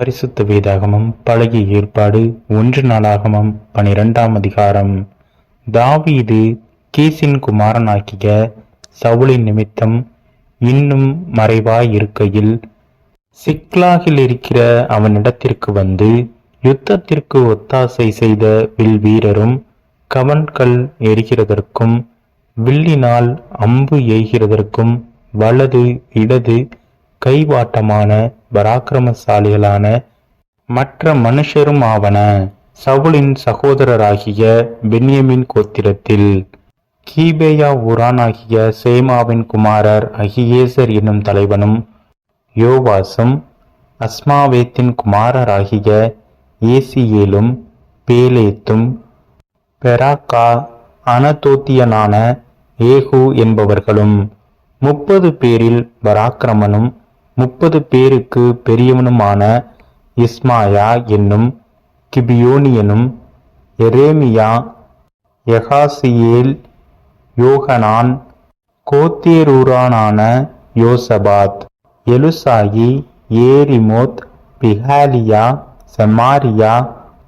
பரிசுத்த வேதாகமம் பழகிய ஏற்பாடு ஒன்று நாளாகமம் பனிரெண்டாம் அதிகாரம். தாவீது கீசின் குமாரனாக்கிய சவுளின் நிமித்தம் இன்னும் மறைவாய் இருக்கையில் சிக்லாகில் இருக்கிற அவனிடத்திற்கு வந்து யுத்தத்திற்கு ஒத்தாசை செய்த வில் வீரரும் கவன்கள் எரிகிறதற்கும் வில்லினால் அம்பு எய்கிறதற்கும் வலது இடது கைவாட்டமான பராக்கிரமசாலிகளான மற்ற மனுஷரும் ஆவன. சவுலின் சகோதரராகிய பென்யமின் கோத்திரத்தில் கீபேயா ஊரானாகிய சேமாவின் குமாரர் அகியேசர் என்னும் தலைவனும் யோவாசும் அஸ்மாவேத்தின் குமாரராகிய ஏசியேலும் பேலேத்தும் பெராக்கா அனதோத்தியனான ஏகு என்பவர்களும் முப்பது பேரில் பராக்கிரமனும் முப்பது பேருக்கு பெரியவனுமான இஸ்மாயா என்னும் கிபியோனியனும் எரேமியா எகாசியேல் யோகனான் கோத்தேரூரானான யோசபாத் எலுசாயி ஏரிமோத் பிஹாலியா செமாரியா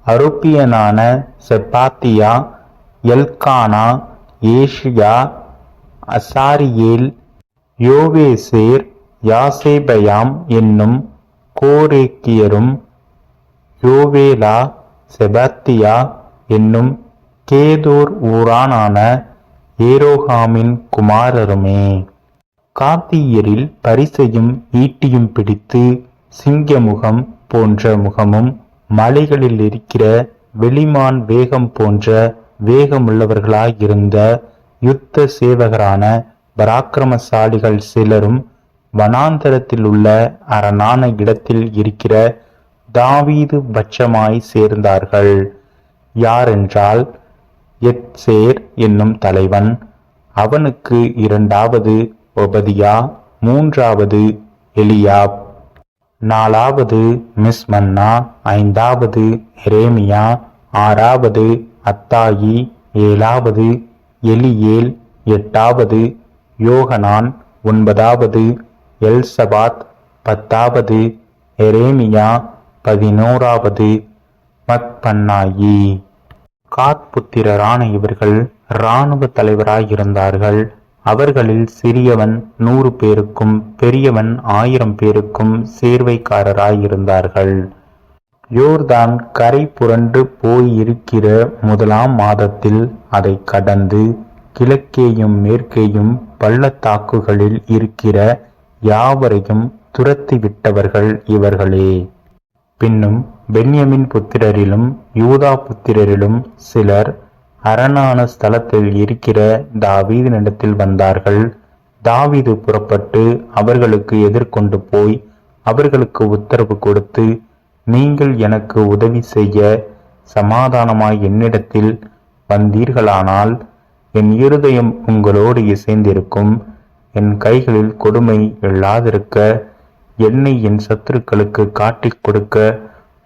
அருப்பியனான செப்பாத்தியா எல்கானா ஏஷியா அசாரியேல் யோவேசேர் யாசேபயாம் என்னும் கோரேக்கியரும் யோவேலா செபாத்தியா என்னும் கேதோர் ஊரானான ஏரோகாமின் குமாரருமே. காத்தியரில் பரிசையும் ஈட்டியும் பிடித்து சிங்கமுகம் போன்ற முகமும் மலைகளில் இருக்கிற வெளிமான் வேகம் போன்ற வேகமுள்ளவர்களாயிருந்த யுத்த சேவகரான பராக்கிரமசாலிகள் சிலரும் வனாந்தரத்தில் உள்ள அரணான இடத்தில் இருக்கிற தாவீது பட்சமாய் சேர்ந்தார்கள். யாரென்றால் எத்சேர் என்னும் தலைவன். அவனுக்கு இரண்டாவது ஒபதியா மூன்றாவது எலியாப் நாலாவது மிஸ்மன்னா ஐந்தாவது எரேமியா ஆறாவது அத்தாயி ஏழாவது எலியேல் எட்டாவது யோகனான் ஒன்பதாவது எல்சபாத் பத்தாவது எரேமியா பதினோராவது மத்பன்னாயி. காத் புத்திரரான இவர்கள் இராணுவ தலைவராயிருந்தார்கள். அவர்களில் சிறியவன் நூறு பேருக்கும் பெரியவன் ஆயிரம் பேருக்கும் சேர்வைக்காரராயிருந்தார்கள். யோர்தான் கரை புரண்டு போயிருக்கிற முதலாம் மாதத்தில் அதை கடந்து கிழக்கேயும் மேற்கேயும் பள்ளத்தாக்குகளில் இருக்கிற யாவரையும் துரத்தி விட்டவர்கள் இவர்களே. பின்னும் பென்யமின் புத்திரரிலும் யூதா புத்திரரிலும் சிலர் அரணான ஸ்தலத்தில் இருக்கிற தாவீதினிடத்தில் வந்தார்கள். தாவீது புறப்பட்டு அவர்களுக்கு எதிர்கொண்டு போய் அவர்களுக்கு உத்தரவு கொடுத்து நீங்கள் எனக்கு உதவி செய்ய சமாதானமாய் என்னிடத்தில் வந்தீர்களானால் என் இருதயம் உங்களோடு இசைந்திருக்கும். என் கைகளில் கொடுமை இல்லாதிருக்க என்னை என் சத்துருக்களுக்கு காட்டிக் கொடுக்க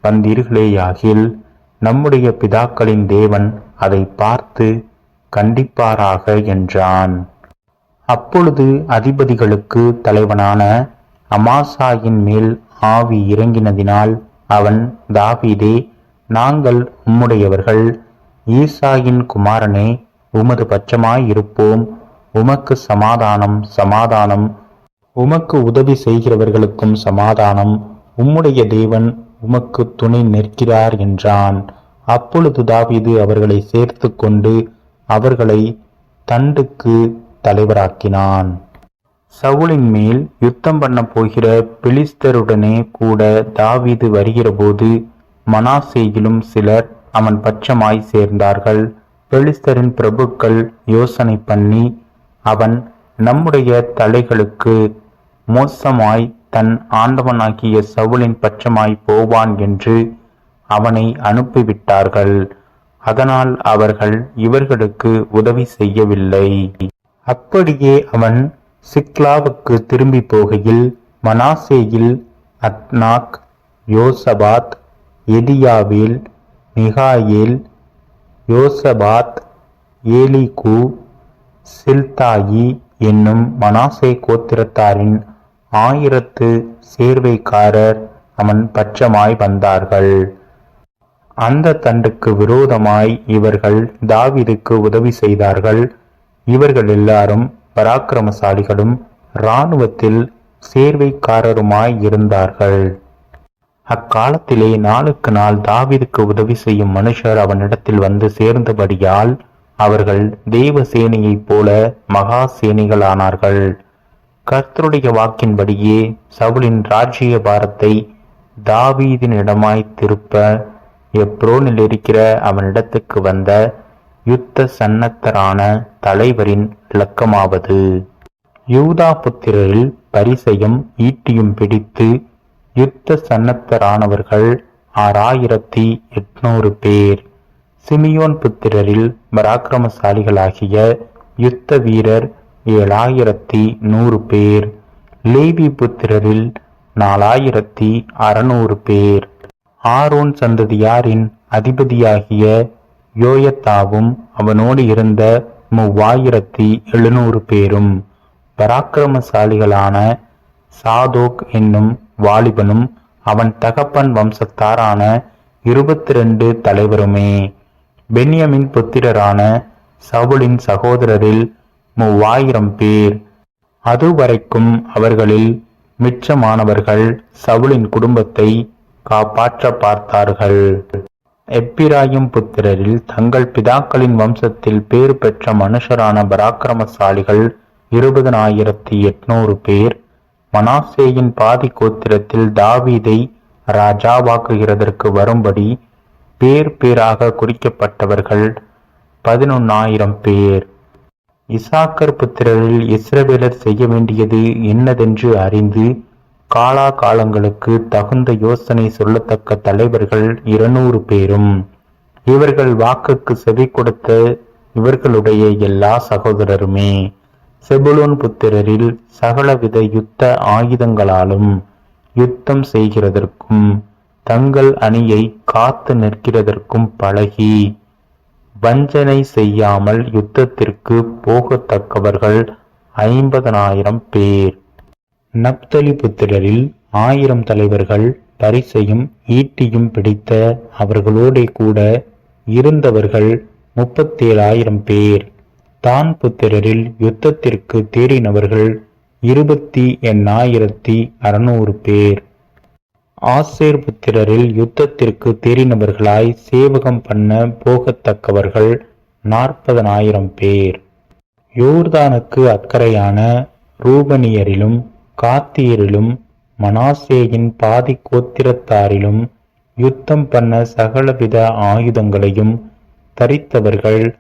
வந்தீர்களேயாகில் நம்முடைய பிதாக்களின் தேவன் அதை பார்த்து கண்டிப்பாராக என்றான். அப்பொழுது அதிபதிகளுக்கு தலைவனான அமாசாயின் மேல் ஆவி இறங்கினதினால் அவன் தாவீதே நாங்கள் உம்முடையவர்கள் ஈசாயின் குமாரனே உமது பட்சமாயிருப்போம். உமக்கு சமாதானம் சமாதானம். உமக்கு உதவி செய்கிறவர்களுக்கும் சமாதானம். உம்முடைய தேவன் உமக்கு துணை நிற்கிறார் என்றான். அப்பொழுது தாவீது அவர்களை சேர்த்து கொண்டு அவர்களை தண்டுக்கு தலைவராக்கினான். சவுலின் மேல் யுத்தம் பண்ண போகிற பிலிஸ்தருடனே கூட தாவீது வருகிறபோது மனாசேயிலும் சிலர் அவன் பட்சமாய் சேர்ந்தார்கள். பெலிஸ்தரின் பிரபுக்கள் யோசனை பண்ணி அவன் நம்முடைய தலைகளுக்கு மோசமாய் தன் ஆண்டவனாகிய சவுலின் பட்சமாய் போவான் என்று அவனை அனுப்பிவிட்டார்கள். அதனால் அவர்கள் இவர்களுக்கு உதவி செய்யவில்லை. அப்படியே அவன் சிக்லாவுக்கு திரும்பி போகையில் மனாசேயில் அத்னாக் யோசபாத் எதியாவில் மிகாயில் யோசபாத் ஏலிகு சில்தாயி என்னும் மனாசே கோத்திரத்தாரின் ஆயிரத்து சேர்வைக்காரர் அவன் பட்சமாய் வந்தார்கள். அந்த தண்டுக்கு விரோதமாய் இவர்கள் தாவிதுக்கு உதவி செய்தார்கள். இவர்கள் எல்லாரும் பராக்கிரமசாலிகளும் இராணுவத்தில் சேர்வைக்காரருமாய் இருந்தார்கள். அக்காலத்திலே நாளுக்கு நாள் தாவிதுக்கு உதவி செய்யும் மனுஷர் அவனிடத்தில் வந்து சேர்ந்தபடியால் அவர்கள் தெய்வ சேனையைப் போல மகா சேனைகளானார்கள். கர்த்தருடைய வாக்கின்படியே சவுலின் ராஜ்ய பாரத்தை தாவீதினிடமாய் திருப்ப எப்ரோனில் இருக்கிற அவனிடத்துக்கு வந்த யுத்த சன்னத்தரான தலைவரின் இலக்கமாவது யூதா புத்திரரில் பரிசையும் ஈட்டியும் பிடித்து யுத்த சன்னத்தரானவர்கள் ஆறாயிரத்தி எட்நூறு பேர். சிமியோன் புத்திரரில் பராக்கிரமசாலிகளாகிய யுத்த வீரர் ஏழாயிரத்தி நூறு பேர் லேவி புத்திரரில் நாலாயிரத்தி அறுநூறு பேர். ஆரோன் சந்ததியாரின் அதிபதியாகிய யோயத்தாவும் அவனோடு இருந்த மூவாயிரத்தி எழுநூறு பேரும் பராக்கிரமசாலிகளான சாதோக் என்னும் வாலிபனும் அவன் தகப்பன் வம்சத்தாரான இருபத்தி ரெண்டு தலைவருமே. பென்யமின் புத்திரரான சவுலின் சகோதரரில் மூவாயிரம் பேர். அதுவரைக்கும் அவர்களில் மிச்சமானவர்கள் சவுலின் குடும்பத்தை காப்பாற்ற பார்த்தார்கள். எப்பிராயும் புத்திரரில் தங்கள் பிதாக்களின் வம்சத்தில் பேறு பெற்ற மனுஷரான பராக்கிரமசாலிகள் இருபதனாயிரத்தி எட்நூறு பேர். மனாசேயின் பாதி கோத்திரத்தில் தாவீதை ராஜாவாக்குகிறதற்கு வரும்படி பேர் பேராக குறிக்கப்பட்டவர்கள் பதினொன்னாயிரம் பேர். இசாக்கர் புத்திரரில் இஸ்ரவேலர் செய்ய வேண்டியது என்னதென்று அறிந்து காலா காலங்களுக்கு தகுந்த யோசனை சொல்லத்தக்க தலைவர்கள் இருநூறு பேரும். இவர்கள் வாக்குக்கு செவி கொடுத்த இவர்களுடைய எல்லா சகோதரருமே. செபுலோன் புத்திரரில் சகலவித யுத்த ஆயுதங்களாலும் யுத்தம் செய்கிறதற்கும் தங்கள் அணியை காத்து நிற்கிறதற்கும் பழகி. வஞ்சனை செய்யாமல் யுத்தத்திற்கு போகத்தக்கவர்கள் ஐம்பதனாயிரம் பேர். நப்தலி புத்திரரில் ஆயிரம் தலைவர்கள் பரிசையும் ஈட்டியும் பிடித்த அவர்களோடே கூட இருந்தவர்கள் முப்பத்தேழாயிரம் பேர். தான் புத்திரரில் யுத்தத்திற்கு தேறினவர்கள் இருபத்தி எண்ணாயிரத்தி அறுநூறு பேர். ஆசேர் புத்திரரில் யுத்தத்திற்கு தேறினவர்களாய் சேவகம் பண்ண போகத்தக்கவர்கள் நாற்பதனாயிரம் பேர். யோர்தானுக்கு அக்கறையான ரூபனியரிலும் காத்தியரிலும் மனாசேயின் பாதி கோத்திரத்தாரிலும் யுத்தம் பண்ண சகலவித ஆயுதங்களையும் தரித்தவர்கள்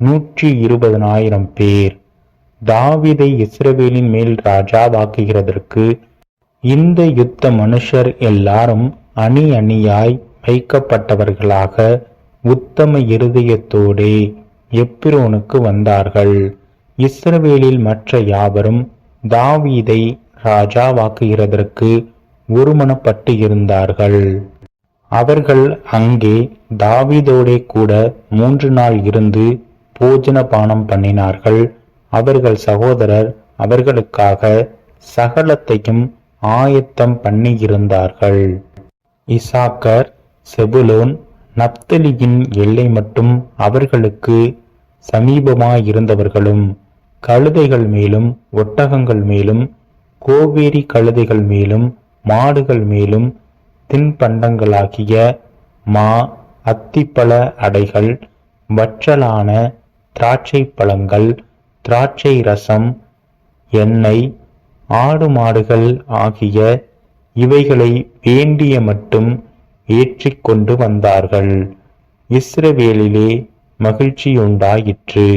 நூற்றி இருபதனாயிரம் பேர். தாவிதை இஸ்ரவேலின் மேல் ராஜாவாக்குகிறதற்கு இந்த யுத்த மனுஷர் எல்லாரும் அணி அணியாய் வைக்கப்பட்டவர்களாக உத்தம இருதயத்தோடே எப்பிரோனுக்கு வந்தார்கள். இஸ்ரவேலில் மற்ற யாவரும் தாவீதை ராஜாவாக்குகிறதற்கு ஒருமனப்பட்டு இருந்தார்கள். அவர்கள் அங்கே தாவீதோடே கூட மூன்று நாள் இருந்து போஜன பானம் பண்ணினார்கள். அவர்கள் சகோதரர் அவர்களுக்காக சகலத்தையும் ஆயத்தம் பண்ணியிருந்தார்கள். இசாக்கர் செபுலோன் நப்தலியின் எல்லை மட்டும் அவர்களுக்கு சமீபமாயிருந்தவர்களும் கழுதைகள் மேலும் ஒட்டகங்கள் மேலும் கோவேரி கழுதைகள் மேலும் மாடுகள் மேலும் தின்பண்டங்களாகிய மா அத்திப்பழ அடைகள் வற்றலான திராட்சை பழங்கள் திராட்சை ரசம் எண்ணெய் ஆடு மாடுகள் ஆகிய இவைகளை வேண்டிய மட்டும் ஏற்றிக்கொண்டு வந்தார்கள். இஸ்ரவேலிலே மகிழ்ச்சியுண்டாயிற்று.